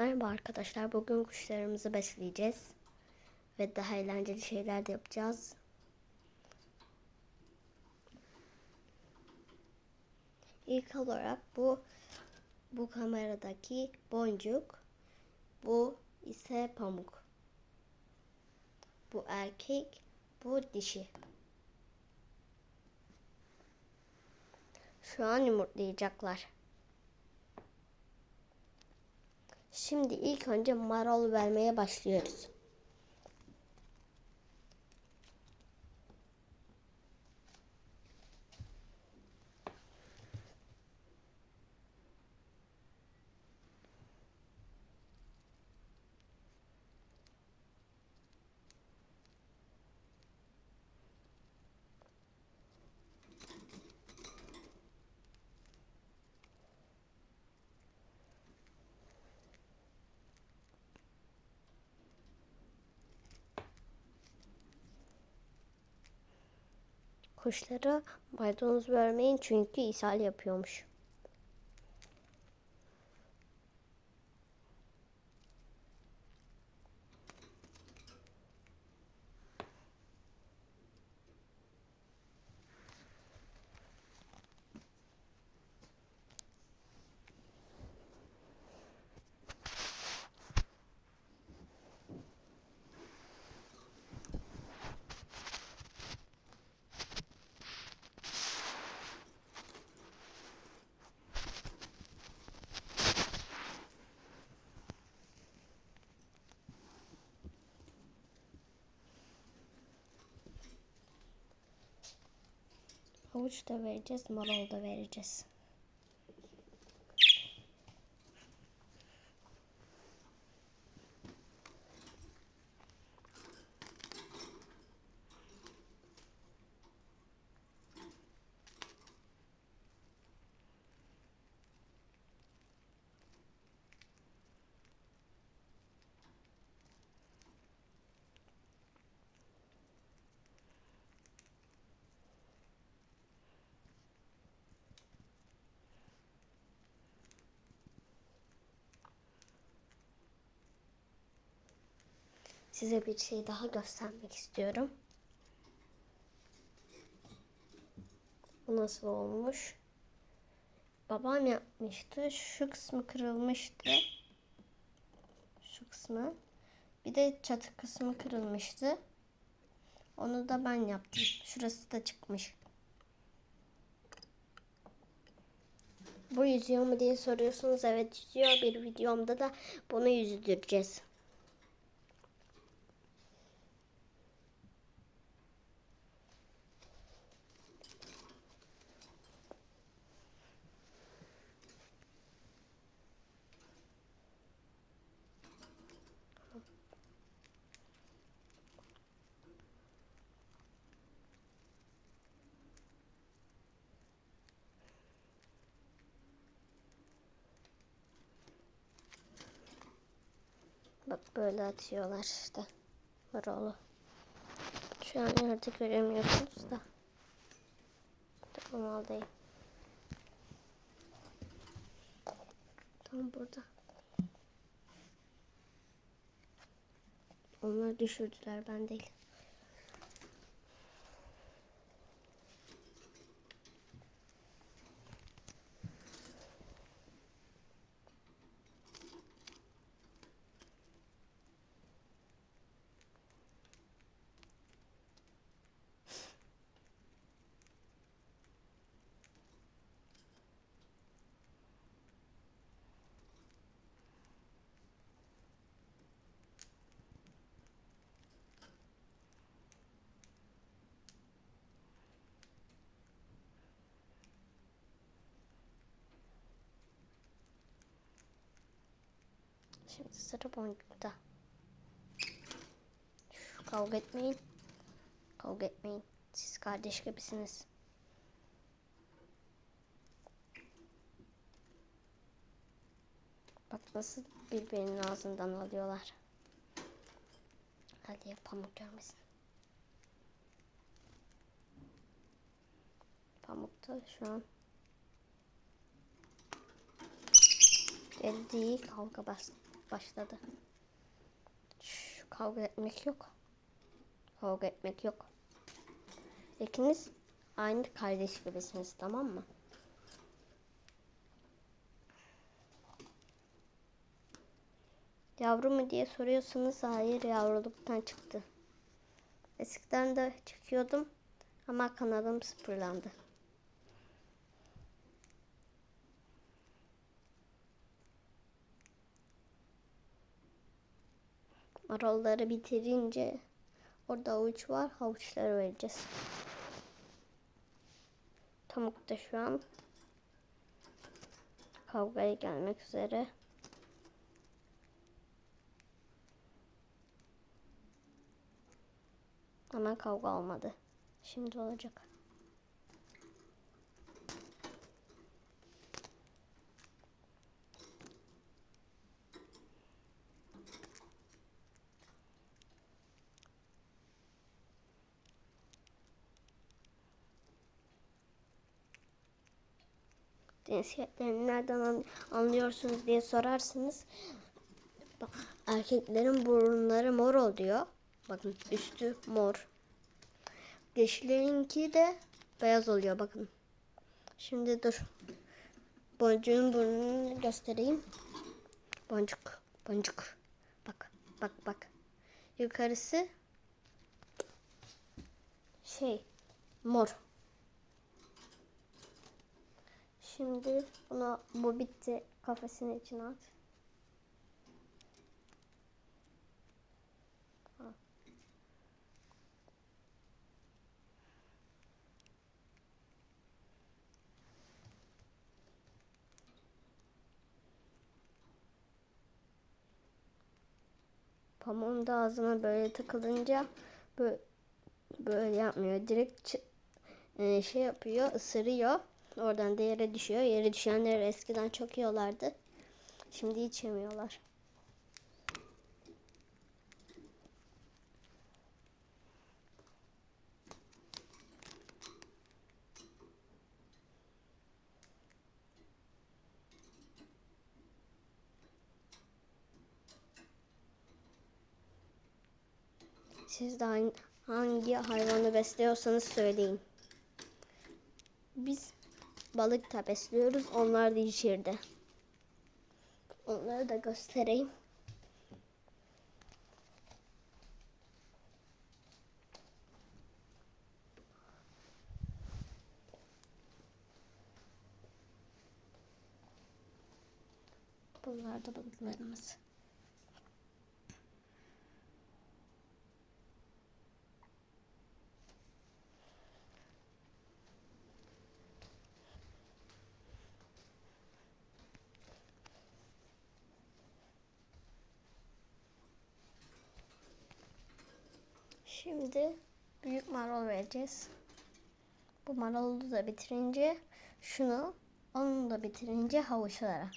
Merhaba arkadaşlar. Bugün kuşlarımızı besleyeceğiz. Ve daha eğlenceli şeyler de yapacağız. İlk olarak bu bu kameradaki boncuk. Bu ise pamuk. Bu erkek, bu dişi. Şu an yumurtlayacaklar. Şimdi ilk önce marul vermeye başlıyoruz. Kuşlara maydanoz vermeyin çünkü ishal yapıyormuş. Havuç da vereceğiz, marul da vereceğiz. Size bir şey daha göstermek istiyorum. Bu nasıl olmuş? Babam yapmıştı. Şu kısmı kırılmıştı. Şu kısmı. Bir de çatı kısmı kırılmıştı. Onu da ben yaptım. Şurası da çıkmış. Bu yüzüyor mu diye soruyorsunuz. Evet yüzüyor. Bir videomda da bunu yüzdüreceğiz. Bak böyle atıyorlar işte. Marulu. Şu an yerde göremiyorsunuz da. Tamam aldayım. Tam burada. Onlar düşürdüler ben değil. Şimdi sıra boncukta. Şu, kavga etmeyin. Kavga etmeyin. Siz kardeş gibisiniz. Bak nasıl birbirinin ağzından alıyorlar. Hadi pamuk görmesin. Pamuk da şu an Deli kavga bastı. Başladı. Kavga etmek yok. Kavga etmek yok. İkiniz aynı kardeş gibisiniz tamam mı? Yavru mu diye soruyorsunuz. Hayır yavruluktan çıktı. Eskiden de çıkıyordum ama kanalım sıfırlandı. Marolları bitirince orada avuç var. Havuçları vereceğiz. Pamuk da şu an kavgaya gelmek üzere. Ama kavga olmadı. Şimdi olacak. Cinsiyetlerini nereden an- anlıyorsunuz diye sorarsınız. Bak, erkeklerin burunları mor oluyor. Bakın üstü mor. Dişilerinki de beyaz oluyor bakın. Şimdi dur. Boncuğun burnunu göstereyim. Boncuk, boncuk. Bak, bak, bak. Yukarısı şey mor. Şimdi buna bu bitti kafesinin içine at. Pamuğun da ağzına böyle takılınca böyle, böyle yapmıyor. Direkt e, şey yapıyor, ısırıyor. Oradan da yere düşüyor. Yere düşenleri eskiden çok yiyorlardı. Şimdi hiç yemiyorlar. Siz de hangi- hayvanı besliyorsanız söyleyin. Biz balık da. Onlar da içeride. Onları da göstereyim. Bunlar da balıklarımız. Şimdi büyük marul vereceğiz. Bu marulu da bitirince şunu, onu da bitirince havuçlara.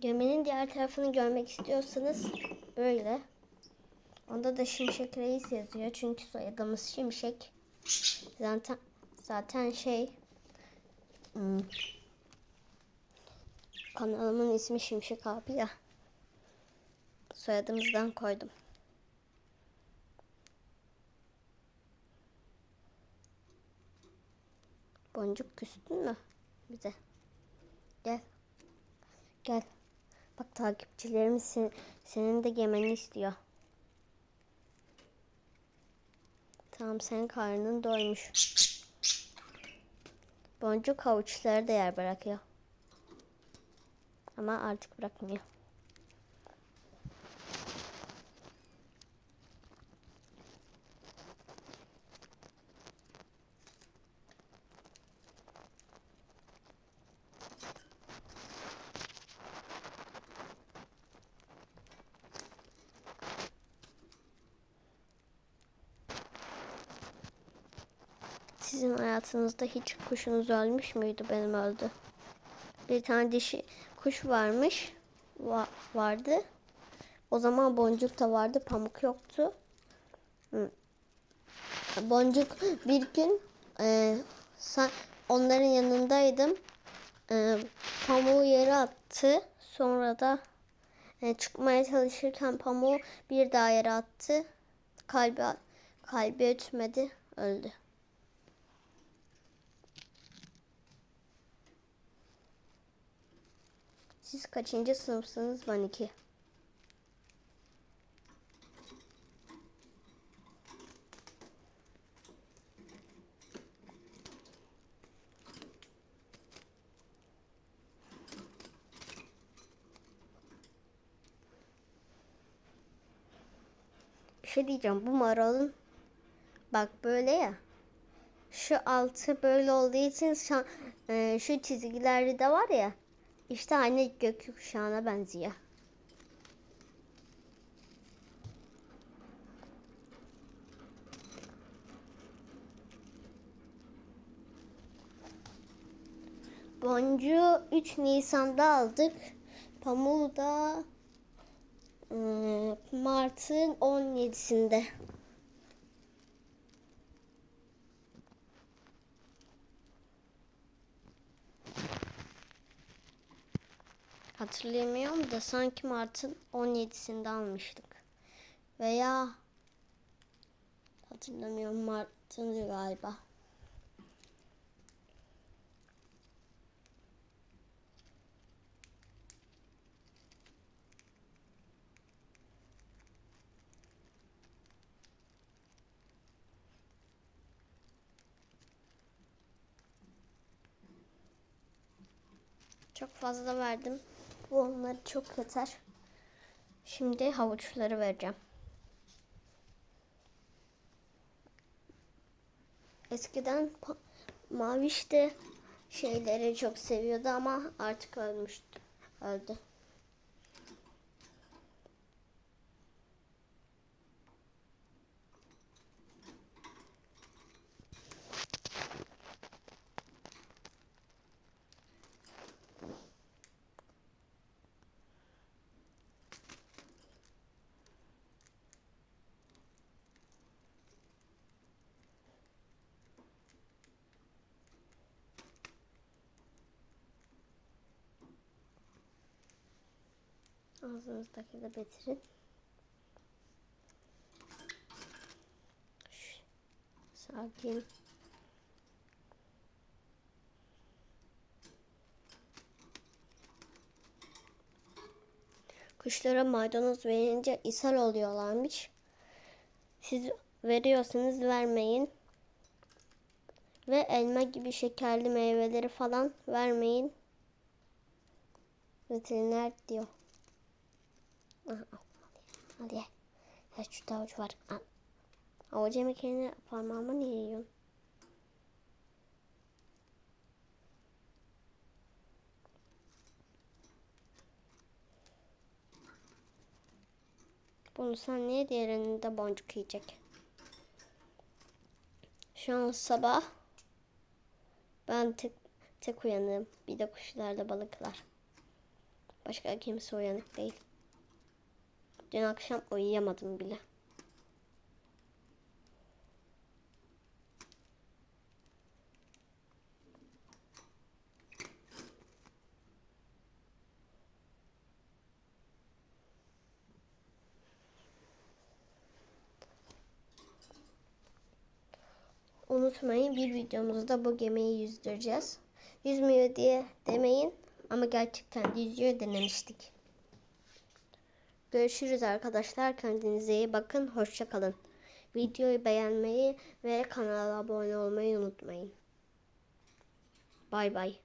Geminin diğer tarafını görmek istiyorsanız böyle. Onda da Şimşek Reis yazıyor. Çünkü soyadımız Şimşek. Zaten zaten şey hmm, kanalımın ismi Şimşek abi ya. Soyadımızdan koydum. Boncuk küstün mü bize? Gel. Gel. Bak takipçilerimiz sen- senin de yemeni istiyor. Tamam senin karnın doymuş. Boncuk havuçları da yer bırakıyor. Ama artık bırakmıyor. Sizin hayatınızda hiç kuşunuz ölmüş müydü? Benim öldü. Bir tane dişi kuş varmış. Va- vardı. O zaman boncuk da vardı. Pamuk yoktu. Hı. Boncuk bir gün e, sa- onların yanındaydım. E, pamuğu yere attı. Sonra da e, çıkmaya çalışırken pamuğu bir daha yere attı. Kalbi kalbi ötmedi, öldü. Siz kaçıncı sınıfsınız? Ben iki. Bir şey diyeceğim. Bu maralın bak böyle ya. Şu altı böyle olduğu için şu, e, şu çizgileri de var ya. İşte aynı gökkuşağına benziyor. Boncuğu 3 Nisan'da aldık. Pamuğu da Mart'ın 17'sinde. Hatırlayamıyorum da sanki Mart'ın 17'sinde almıştık. Veya hatırlamıyorum Mart'ın galiba. Çok fazla verdim. Bu onları çok yeter. Şimdi havuçları vereceğim. Eskiden Maviş de şeyleri çok seviyordu ama artık ölmüştü. Öldü. Ağzınızdaki de bitirin. Sakin. Kuşlara maydanoz verince ishal oluyorlarmış. Siz veriyorsanız vermeyin. Ve elma gibi şekerli meyveleri falan vermeyin. Veteriner diyor. Al ye. Ya şu da avuç var. Al. Avuç yemek yerine parmağıma niye yiyorsun? Bunu sen niye diğerinde boncuk yiyecek? Şu an sabah ben tek, tek uyanığım. Bir de kuşlarda balıklar. Başka kimse uyanık değil. Dün akşam uyuyamadım bile. Unutmayın bir videomuzda bu gemiyi yüzdüreceğiz. Yüzmüyor diye demeyin ama gerçekten de yüzüyor denemiştik. Görüşürüz arkadaşlar. Kendinize iyi bakın. Hoşça kalın. Videoyu beğenmeyi ve kanala abone olmayı unutmayın. Bay bay.